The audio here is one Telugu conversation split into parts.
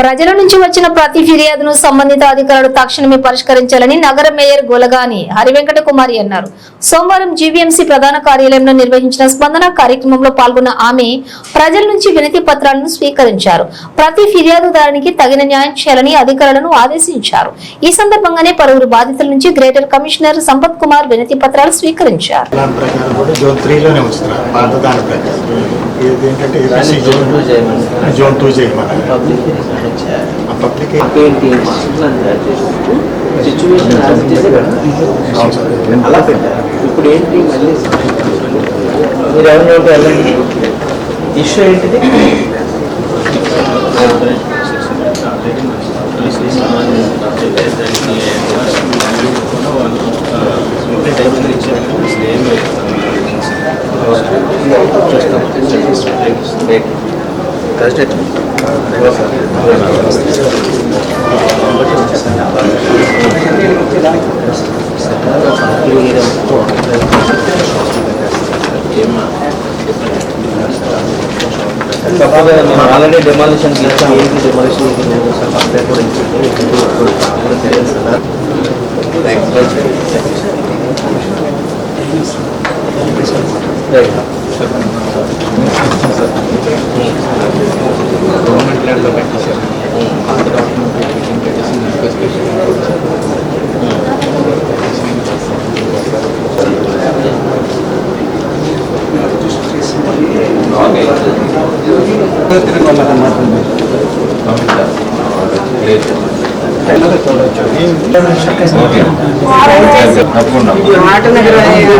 ప్రజల నుంచి వచ్చిన ప్రతి ఫిర్యాదును సంబంధిత అధికారులు తక్షణమే పరిష్కరించాలని నగర మేయర్ గోలగాని హరివెంకట కుమారి అన్నారు. సోమవారం జీవీఎంసీ ప్రధాన కార్యాలయంలో నిర్వహించిన స్పందన కార్యక్రమంలో పాల్గొన్న ఆమె ప్రజల నుంచి వినతి పత్రాలను స్వీకరించారు. ప్రతి ఫిర్యాదుదారునికి తగిన న్యాయం చేయాలని అధికారులను ఆదేశించారు. ఈ సందర్భంగానే పలువురు బాధితుల నుంచి గ్రేటర్ కమిషనర్ సంపత్ కుమార్ వినతి పత్రాలు స్వీకరించారు. దాని ప్రకారం కూడా జోన్ త్రీలోనే ఉంచుతున్నారు పాత దాని ప్రకారం ఇది ఏంటంటే దాన్ని ఏపీసీ జోన్ టూ చేయమని జోన్ టూ చేయమని పబ్లిక్ రిప్రజెంట్ చేయాలి ఆ పబ్లిక్ ఏంటి ప్లాన్ తయారు చేసినట్టు సిచ్యువేషన్ యాజ్ ఇట్ ఈస్ అవును సార్. అలా పెట్టారు ఇప్పుడు ఏంటి మళ్ళీ మీరు ఎవరిని ఒకటి వెళ్ళండి ఇష్యూ ఏంటిది తప్పగా మేము ఆల్రెడీ డెమాలిషన్ చేస్తాం ఏంటి డెమాలిషన్ అప్లై కూడా ఇచ్చింది తెలియదు కదా రైట్ గవర్నమెంట్ ల్యాండ్లో పెట్టేశారు పాత డాక్యుమెంట్ పెట్టేసి పెట్టేసి స్పెసిఫికేషన్ తప్పకుండా ఆటనగర్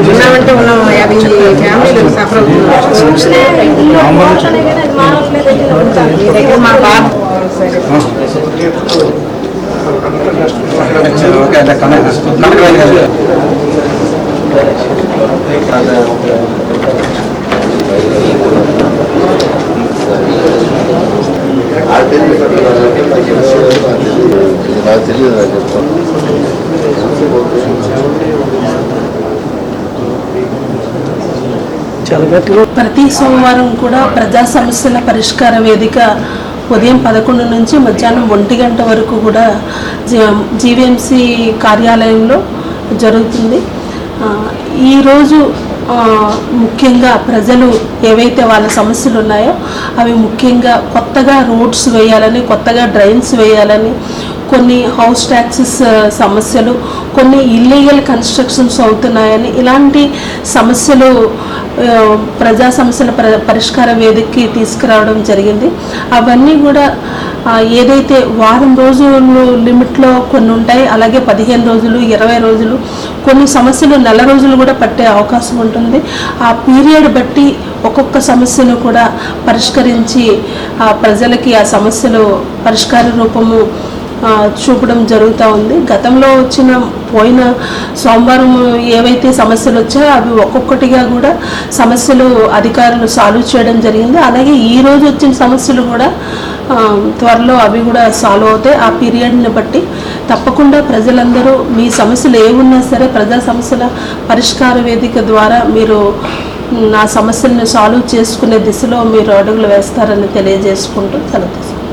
ఉన్నామంటే ఉన్నాం యాభై ఫ్యామిలీలు సఫర్ మీ దగ్గర మా బాబు నాకు తెలియదు నాకు చెప్తాను ప్రతి సోమవారం కూడా ప్రజా సమస్యల పరిష్కార వేదిక ఉదయం పదకొండు నుంచి మధ్యాహ్నం ఒంటి గంట వరకు కూడా జీవీఎంసీ కార్యాలయంలో జరుగుతుంది. ఈరోజు ముఖ్యంగా ప్రజలు ఏవైతే వాళ్ళ సమస్యలు ఉన్నాయో అవి ముఖ్యంగా కొత్తగా రోడ్స్ వేయాలని కొత్తగా డ్రైన్స్ వేయాలని కొన్ని హౌస్ ట్యాక్సెస్ uh, సమస్యలు కొన్ని ఇల్లీగల్ కన్స్ట్రక్షన్స్ అవుతున్నాయని ఇలాంటి సమస్యలు uh, ప్రజా సమస్యల పరిష్కార వేదికకి తీసుకురావడం జరిగింది. అవన్నీ కూడా ఏదైతే వారం రోజులు లిమిట్లో కొన్ని ఉంటాయి అలాగే పదిహేను రోజులు ఇరవై రోజులు కొన్ని సమస్యలు నెల రోజులు కూడా పట్టే అవకాశం ఉంటుంది. ఆ పీరియడ్ బట్టి ఒక్కొక్క సమస్యను కూడా పరిష్కరించి ఆ ప్రజలకి ఆ సమస్యలు పరిష్కార రూపము చూపడం జరుగుతూ ఉంది. గతంలో వచ్చిన పోయిన సోమవారం ఏవైతే సమస్యలు వచ్చాయో అవి ఒక్కొక్కటిగా కూడా సమస్యలు అధికారులు సాల్వ్ చేయడం జరిగింది. అలాగే ఈ రోజు వచ్చిన సమస్యలు కూడా త్వరలో అవి కూడా సాల్వ్ అవుతాయి. ఆ పీరియడ్ని బట్టి తప్పకుండా ప్రజలందరూ మీ సమస్యలు ఏమున్నా సరే ప్రజా సమస్యల పరిష్కార వేదిక ద్వారా మీరు నా సమస్యలను సాల్వ్ చేసుకునే దిశలో మీరు అడుగులు వేస్తారని తెలియజేసుకుంటూ సెలవు